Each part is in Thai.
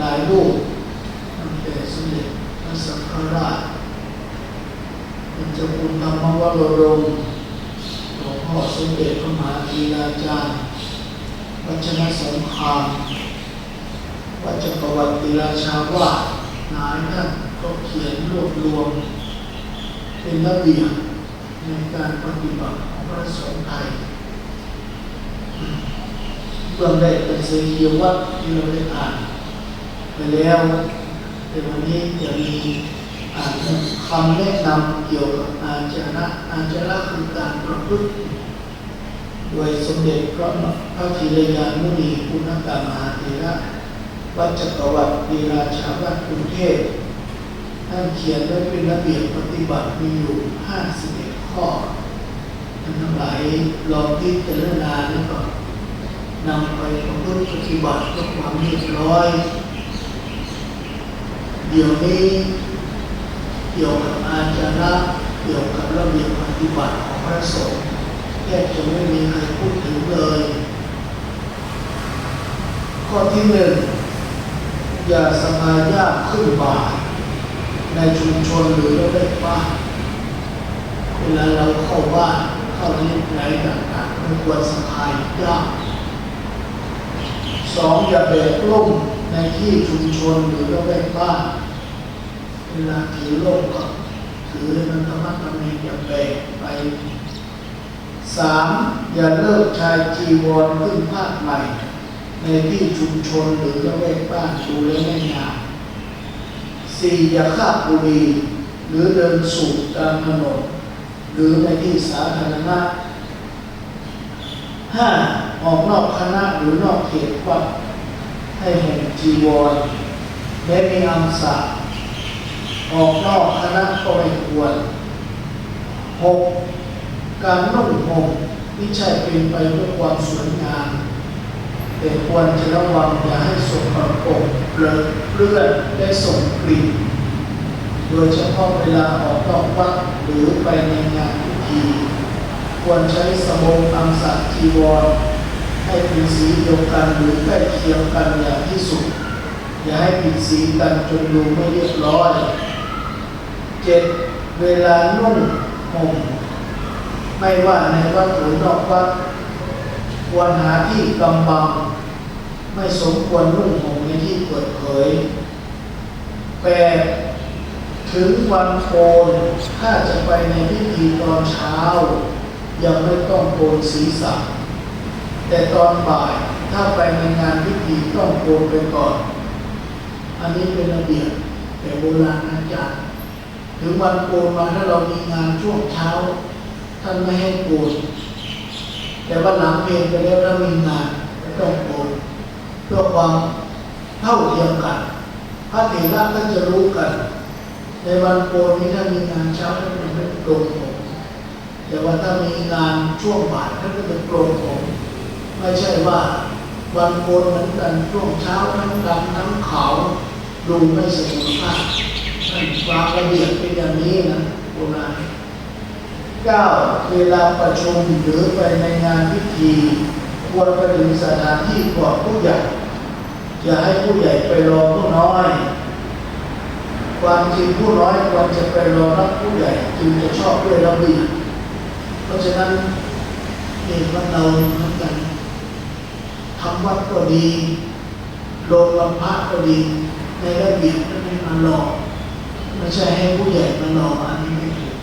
หลายรูปตั้งแต่สมเด็จพระสังฆราชเป็นเจ้าคุณธรรมวโรดมหลวงพ่อสมเด็จพระมหาธีราจารย์ วัชรสงคราม วัชประวัติราชาวาสนายท่านก็เขียนรวบรวม เป็นระเบียบในการปฏิบัติของพระสงฆ์ไทยเบื้องแรกเป็นเสียเขียววัดที่เราได้อ่าน ไปแล้วแต่วันนี้จะมีคำแนะนำเกี่ยวกับอาจาระอาจาระคือการประพฤติโดยสมเด็จพระพระธีรยานุนีคุณกามหาเถระวัดจักรวรรดิราชาวัดกรุงเทพท่านเขียนไว้เป็นระเบียบปฏิบัติมีอยู่ 51 ข้อท่านทั้งหลายลองพิจารณาแล้วก็นำไปประพฤติปฏิบัติเพื่อความเรียบร้อย เดี๋ยวนี้เกี่ยวกับอาจาระเกี่ยวกับระเบียบปฏิบัติของพระสงฆ์แทบจะไม่มีใครพูดถึงเลย ข้อที่หนึ่งอย่าสมายาขึ้นบายในชุมชนหรือระแวกบ้านเวลาเราเข้าบ้านเข้าที่ไหนต่างๆไม่ควรสะพายยาก สองอย่าแบกล่มในที่ชุมชนหรือระแวกบ้านเวลาถือล่มก็ถือมันธรรมะธรรมีอย่าแบกไปสามอย่าเลิกชายจีวรขึ้นภาคใหม่ ในที่ชุมชนหรือระแวกบ้านดูแลไม่งามสี่อย่าฆ่าบุรีหรือเดินสูบตามถนนหรือในที่สาธารณะห้า ออกนอกคณะหรือนอกเขตวัดให้ห่มจีวรและมีอังสะออกนอกคณะก็ไม่ควรหกการนุ่งห่มไม่ใช่เป็นไปเพื่อความสวยงามแต่ควรจะระวังอย่าให้สกปรกเลอะเลือดได้ส่งกลิ่นโดยเฉพาะเวลาออกนอกวัดหรือไปในงานพิธี ควรใช้สบงอังสะจีวร ยวกันหรือใกล้เคียงกันอย่างที่สุด อย่าให้ผิดสีกันจนดูไม่เรียบร้อยเจ็ดเวลานุ่งห่มไม่ว่าในวัดหรือนอกวัดควรหาที่กำบัง ไม่สมควรนุ่งห่มในที่เปิดเผยแปดถึงวันโกนถ้าจะไปในพิธีตอนเช้า ยังไม่ต้องโกนศีรษะ แต่ตอนบ่ายถ้าไปในงานพิธีต้องโกนไปก่อน อันนี้เป็นระเบียบแต่โบราณอาจารย์ถึงวันโกนมาถ้าเรามีงานช่วงเช้า ท่านไม่ให้โกนแต่ว่าหลังเพลงไปแล้วถ้ามีงานก็ต้องโกนเพื่อความเท่าเทียมกัน พระเถระก็จะรู้กัน ในวันโกนนี้ถ้ามีงานเช้าท่านจะไม่โกนผมแต่ว่าถ้ามีงานช่วงบ่ายท่านก็จะโกนผม ไม่ใช่ว่าวันโกนเหมือนกันช่วงเช้าทั้งดำทั้งขาวดูไม่เสมอภาควางระเบียบเป็นอย่างนี้นะโบราณเก้าเวลาประชุมหรือไปในงานพิธี ควรไปถึงสถานที่ก่อนผู้ใหญ่อย่าให้ผู้ใหญ่ไปรอผู้น้อย ความจริงผู้น้อยควรจะไปรอรับผู้ใหญ่จึงจะชอบด้วยระเบียบเพราะฉะนั้นเองว่าเราเหมือนกัน ทำวัดก็ดีโรงวันพระก็ดี ในระเบียบไม่มารอไม่ใช่ให้ผู้ใหญ่มารออันนี้ไม่ถูก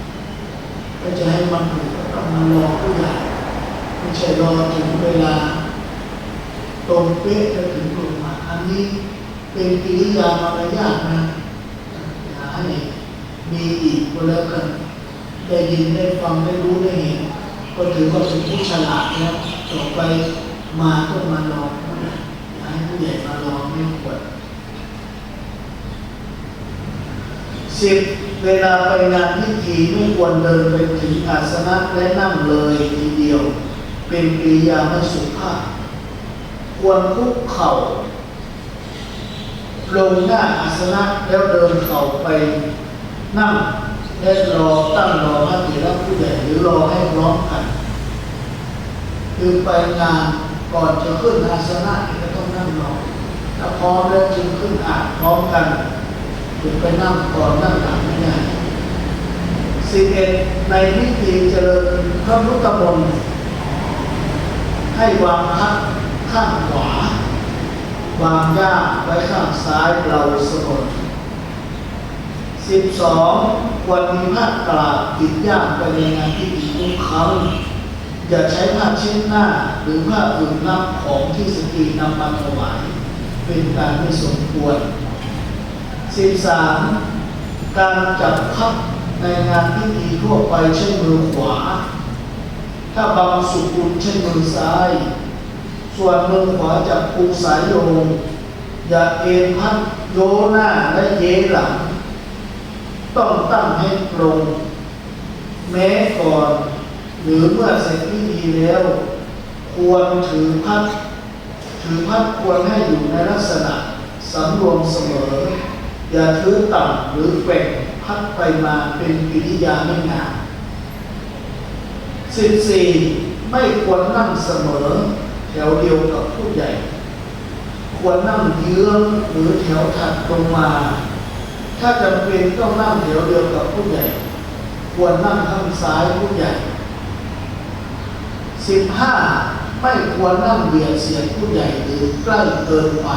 ก็จะให้มันถูกต้องมารอผู้ใหญ่ไม่ใช่รอถึงเวลาตรงเป๊ะจะถึงลงมาอันนี้เป็นกิริยามารยาทนะอย่าให้มีอีกก็แล้วกันได้ยินได้ฟังได้รู้ได้เห็นก็ถือว่าเป็นผู้ฉลาดแล้วต่อไป มาก็มารอผู้ให้ผู้ใหญ่มารอไม่ควรสิบเวลาไปงานพิธีไม่ควรเดินไปถึงอาสนะและนั่งเลยทีเดียว เป็นกิริยาไม่สุภาพ ควรคุกเข่า ลงหน้าอาสนะแล้วเดินเข้าไปนั่งและรอตั้งรอพระเถระผู้ใหญ่หรือรอให้ร้อมกัน คือไปงาน ก่อนจะขึ้นอาสนะก็ต้องนั่งรอถ้าพร้อมแล้วจึงขึ้นอานพร้อมกันถึงไปนั่งก่อนนั่งหลังไม่ได้สิบเอ็ดในพิธีเจริญพระพุทธมนต์ให้วางพักข้างขวาวางย่าไว้ข้างซ้ายเราสมอสิบสองควรมีผ้ากราบติดย่าไปในงานพิธีทุกครั้ง อย่าใช้ผ้าเช็ดหน้าหรือผ้าอื่นรับของที่สตรีนำมาถวายเป็นการไม่สมควรสิบสามการจับพับในงานพิธีทั่วไปใช้มือขวา ถ้าบางสุกุลใช้มือซ้าย ส่วนมือขวาจับปูสายโยง อย่าเอ็นพัดโยหน้าและเยหลัง ต้องตั้งให้ตรง แม้ก่อน หรือเมื่อเสร็จพิธีแล้ว ควรถือพัดถือพัดควรให้อยู่ในลักษณะสำรวมเสมอ อย่าถือต่ำหรือแกว่งพัดไปมาเป็นกิริยาไม่งามสิบสี่ไม่ควรนั่งเสมอ แถวเดียวกับผู้ใหญ่ ควรนั่งเยื้องหรือแถวถัดลงมา ถ้าจำเป็นต้องนั่งแถวเดียวกับผู้ใหญ่ ควรนั่งข้างซ้ายผู้ใหญ่ สิบห้าไม่ควรนั่งเบียดเสียดผู้ใหญ่หรือใกล้เกินไป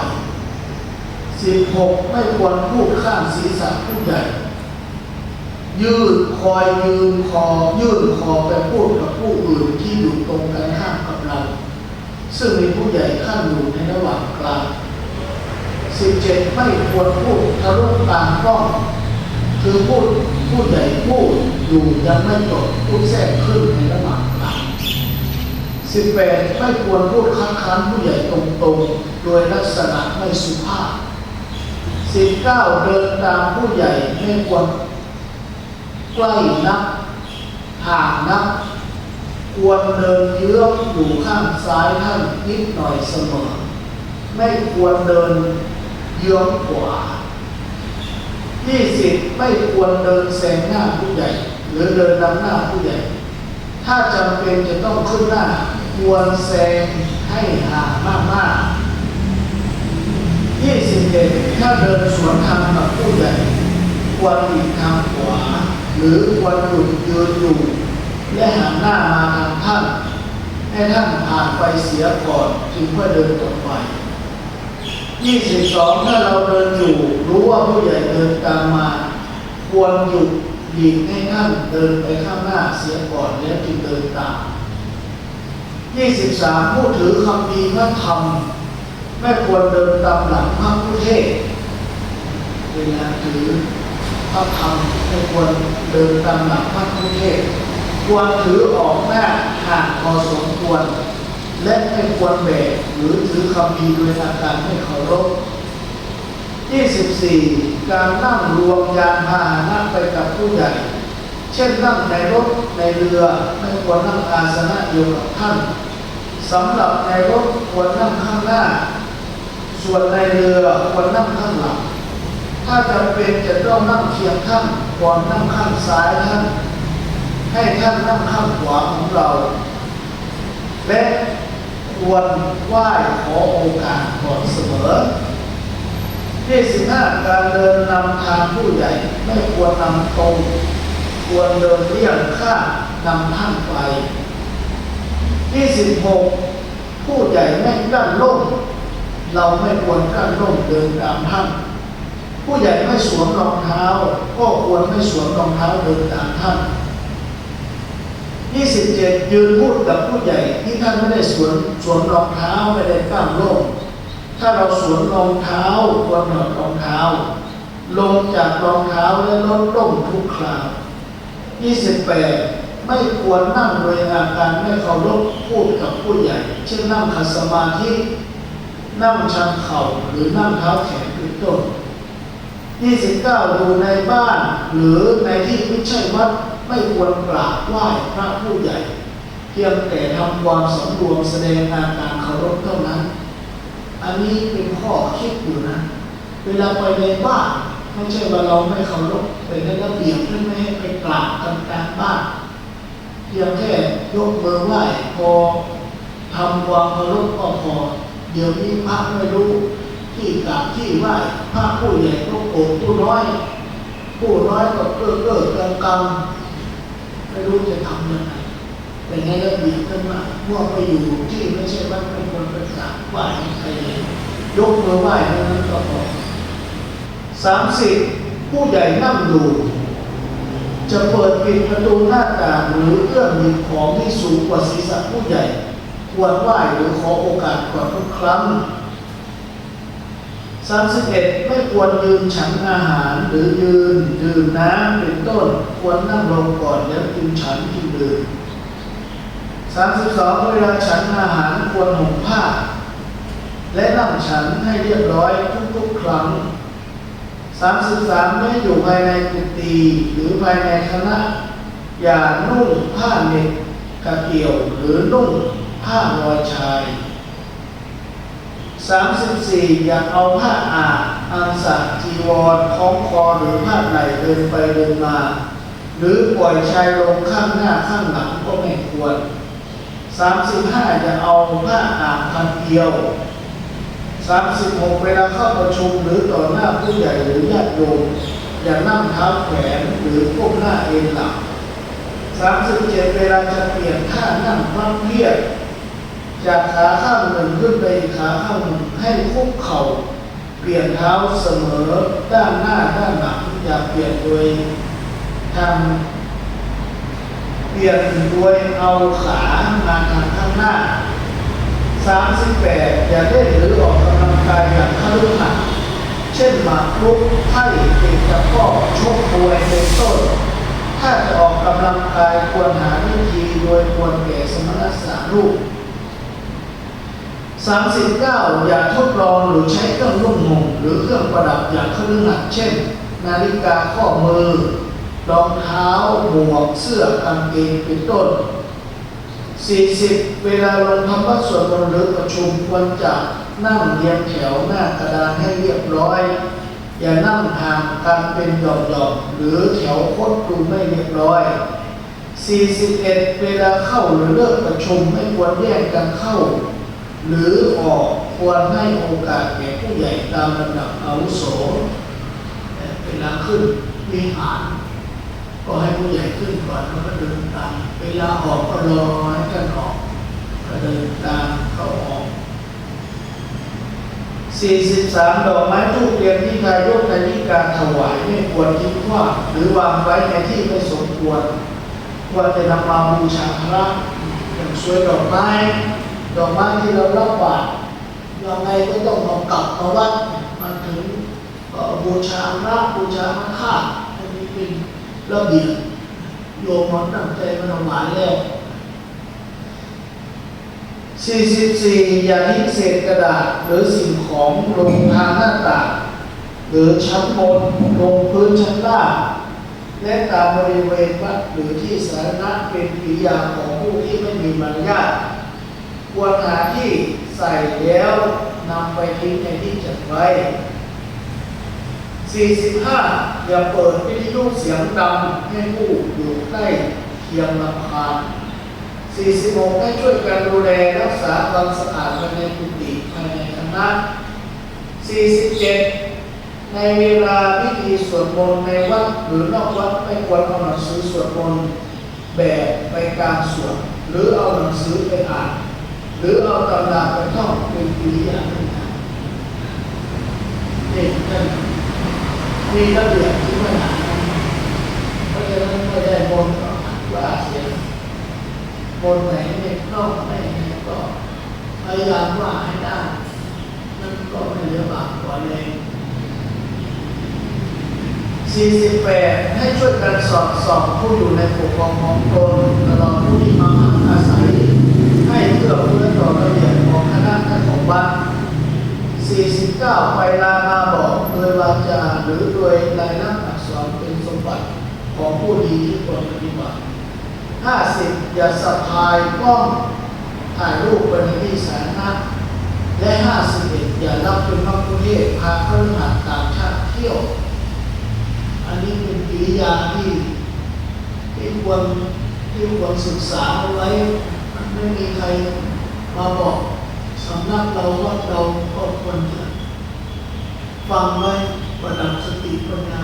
สิบหกไม่ควรพูดข้างศีรษะผู้ใหญ่ ยืดคอยยืนคอยื่นคอไปพูดกับผู้อื่นที่อยู่ตรงกันข้ามกับเรา ซึ่งมีผู้ใหญ่ขั้นอยู่ในระหว่างกลางสิบเจ็ดไม่ควรพูดทะลุกลางกล้องคือพูดผู้ใหญ่พูดอยู่ยังไม่จบพูดแทรกขึ้นในระหว่างกลาง สิบแปดไม่ควรพูดคัดค้านผู้ใหญ่ตรงๆ โดยลักษณะไม่สุภาพสิบเก้าเดินตามผู้ใหญ่ไม่ควรใกล้นักห่างนัก ควรเดินเยื้องอยู่ข้างซ้ายท่านนิดหน่อยเสมอ ไม่ควรเดินเยื้องขวายี่สิบไม่ควรเดินแซงหน้าผู้ใหญ่ หรือเดินนำหน้าผู้ใหญ่ ถ้าจำเป็นจะต้องขึ้นหน้า ควรแซงให้ห่างมากๆยี่สิบเอ็ดถ้าเดินสวนทางกับผู้ใหญ่ควรหลีกทางขวา หรือควรหยุดยืนอยู่ และหันหน้ามาทางท่าน ให้ท่านผ่านไปเสียก่อนจึงเพื่อยเดินต่อไป22ถ้าเราเดินอยู่ รู้ว่าผู้ใหญ่เดินตามมา ควรหยุดหลีกให้ท่านเดินไปข้างหน้าเสียก่อนแล้วจึงเดินตาม 23 ผู้ถือคำพีพระธรรม ไม่ควรเดินตามหลังพระผู้เทศเวลาถือพระธรรมไม่ควรเดินตามหลังพระผู้เทศควรถือออกหน้าห่างพอสมควร และไม่ควรแบกหรือถือคำพีโดยอาการไม่เคารพ 24. การนั่งรวมยานพาหนะไปกับผู้ใหญ่ เช่นนั่งในรถในเรือไม่ควรนั่งอาสนะเดียวกับท่านสำหรับในรถควรนั่งข้างหน้า ส่วนในเรือควรนั่งข้างหลัง ถ้าจำเป็นจะต้องนั่งเคียงท่านควรนั่งข้างซ้ายท่าน ให้ท่านนั่งข้างขวาของเรา และควรไหว้ขอโอกาสก่อนเสมอที่สิบห้าการเดินนำทางผู้ใหญ่ไม่ควรนำตรง ควรเดินเลี่ยงข้างนำท่านไปที่สิบหกผู้ใหญ่ไม่กั้นล่มเราไม่ควรกั้นล่มเดินตามท่าน ผู้ใหญ่ไม่สวมรองเท้า ก็ควรไม่สวมรองเท้าเดินตามท่าน 27 ยืนพูดกับผู้ใหญ่ที่ท่านไม่ได้สวมสวมรองเท้าไม่ได้ก้ามร่มถ้าเราสวมรองเท้าควรถอดรองเท้า ลงจากรองเท้าและลดร่มทุกคราว 28 ไม่ควรนั่งโดยอาการไม่เคารพพูดกับผู้ใหญ่ เช่นนั่งขัดสมาธิ นั่งชันเข่าหรือนั่งเท้าแขนเป็นต้น 29ดูในบ้านหรือในที่ไม่ใช่วัดไม่ควรกราบไหว้พระผู้ใหญ่ เพียงแต่ทำความสำรวมแสดงอาการเคารพเท่านั้น อันนี้เป็นข้อคิดอยู่นะ เวลาไปในบ้าน ไม่ใช่ว่าเราไม่เคารพเป็นระเบียบไม่ให้ไปกราบกันกลางบ้านเพียงแค่ยกมือไหว้พอทำความเคารพก็พอเดี๋ยวนี้พระไม่รู้ ที่กราบที่ไหว้พระผู้ใหญ่ก็โกรผู้น้อย ผู้น้อยก็เก้อเก้อกำกำไม่รู้จะทำยังไงเป็นไงระเบียบกันมาเมื่อไปอยู่ที่ไม่ใช่วัดไม่ควรไปกราบไหว้ใครเลยยกมือไหว้เท่านั้นก็พอ สามสิบผู้ใหญ่นั่งอยู่จะเปิดปิดประตูหน้าต่างหรือเอื้อมหยิบของที่สูงกว่าศีรษะผู้ใหญ่ ควรไหว้หรือขอโอกาสก่อนทุกครั้ง 31 ไม่ควรยืนฉันอาหารหรือยืนดื่มน้ำเป็นต้น ควรนั่งลงก่อนแล้วกินฉันกินดื่ม32 เวลาฉันอาหารควรห่มผ้า และนั่งฉันให้เรียบร้อยทุกๆครั้ง 33 ไม่อยู่ภายในกุฏิหรือภายในคณะ อย่านุ่งผ้าเน็ตกระเกี่ยวหรือนุ่งผ้าลอยชาย 34 อย่าเอาผ้าอาบอังสะจีวรคล้องคอหรือผ้าไหลเดินไปเดินมา หรือปล่อยชายลงข้างหน้าข้างหลังก็ไม่ควร 35 อย่าเอาผ้าอาบพันเดียว 36 เวลาเข้าประชุมหรือต่อหน้าผู้ใหญ่หรือญาติโยมอย่านั่งเท้าแขวนหรือก้มหน้าเอ็นหลัง37 เวลาจะเปลี่ยนท่านั่งพับเพียบจากขาข้างหนึ่งขึ้นไปขาข้างหนึ่งให้คุกเข่า เปลี่ยนเท้าเสมอด้านหน้าด้านหลังอย่าเปลี่ยนโดยทางเปลี่ยนโดยเอาขามาทางข้างหน้า 38 อย่าเล่นหรือออกกำ กายอย่างขลุกหัดเช่นหมากรุกไพ่เด็กตะกร้อชกมวยเป็นต้น ถ้าจะออกกำลังกายควรหาวิธีโดยควรแก่สมณสารูป39 อย่าทดลองหรือใช้เครื่องนุ่งห่มหรือเครื่องประดับอย่างเครื่องหัดเช่น นาฬิกาข้อมือรองเท้าหมวกเสื้อกางเกงเป็นต้น 40 เวลาลงทำวัดสวดมนต์หรือประชุมควรจะ นั่งเรียงแถวหน้ากระดานให้เรียบร้อย อย่านั่งห่างกันเป็นหย่อมๆหรือแถวคดดูไม่เรียบร้อย 41 เวลาเข้าหรือเลิกประชุมไม่ควรแยกกันเข้า หรือออกควรให้โอกาสแก่ผู้ใหญ่ตามระดับอาวุโสเวลาขึ้นวิหาร ก็ให้ผู้ใหญ่ขึ้นก่อนแล้วก็เดินตามเวลาออกก็รอให้ท่านออก ก็เดินตามเขาออก 43 ดอกไม้ทูกเทียนที่ทายกในนิการถวายไม่ควรทิ้งว้างหรือวางไว้ในที่ไม่สมควร ควรจะนำมาบูชาพระอย่างสวยดอกไม้ ดอกไม้ที่เรารับบาตรยังไงก็ต้องเอากลับมาวัดมาถึงบูชาพระบูชาพระธาอันนี้เป็นระเบียบโยมมันตั้งใจมาถวายแล้ว 44 อย่าทิ้งเศษกระดาษหรือสิ่งของลงทางหน้าต่างหรือชั้นบนลงพื้นชั้นล่างและตามบริเวณวัดหรือที่สาธารณะเป็นกิริยาของผู้ที่ไม่มีมารยาทควรหาที่ใส่แล้วนำไปทิ้งในที่จัดไว้ 45 อย่าเปิดวิทยุเสียงดังให้ผู้อยู่ใกล้เคียงลำคาญ 46ให้ช่วยกันดูแลรักษาความสะอาดภายในกุฏิภายในคณะ47 ในเวลาพิธีสวดมนต์ในวัดหรือนอกวัดไม่ควรเอาหนังสือสวดมนต์แบบไปกางสวดหรือเอาหนังสือไปอ่าน หรือเอาตำราไปท่องเป็นกิริยาเป็นการนี่ท่านมีระเบียบที่ไม่หาเพราะฉะนั้นไม่ได้บนก็ว่าเสีย บนไหนไม่นอกไม่ไหนก็พยายามว่าให้ได้นั่นก็ไม่เหลือบาปกว่าเลย48 ให้ช่วยกันสอดส่องผู้อยู่ในปกครองของตนตลอดผู้ที่มาพักอาศัย ให้เพื่อเพื่อต่อระเบียบของคณะและของวัด49 ไปลามาบอกโดยวาจาหรือโดยลายลักษณ์อักษรเป็นสมบัติของผู้ดีที่ควรปฏิบัติ ห้าสิบอย่าสะพายกล้องถ่ายรูปไปในที่สาธารณะและห้าสิบเอ็ดอย่ารับเป็นพระพุทธพาเครื่องหัดต่างชาติเที่ยว อันนี้เป็นกิริยาที่ที่ควรที่ควรศึกษาเอาไว้ไม่มีใครมาบอกสำนักเราว่าเราก็ควรจะฟังไว้ประดับสติปัญญา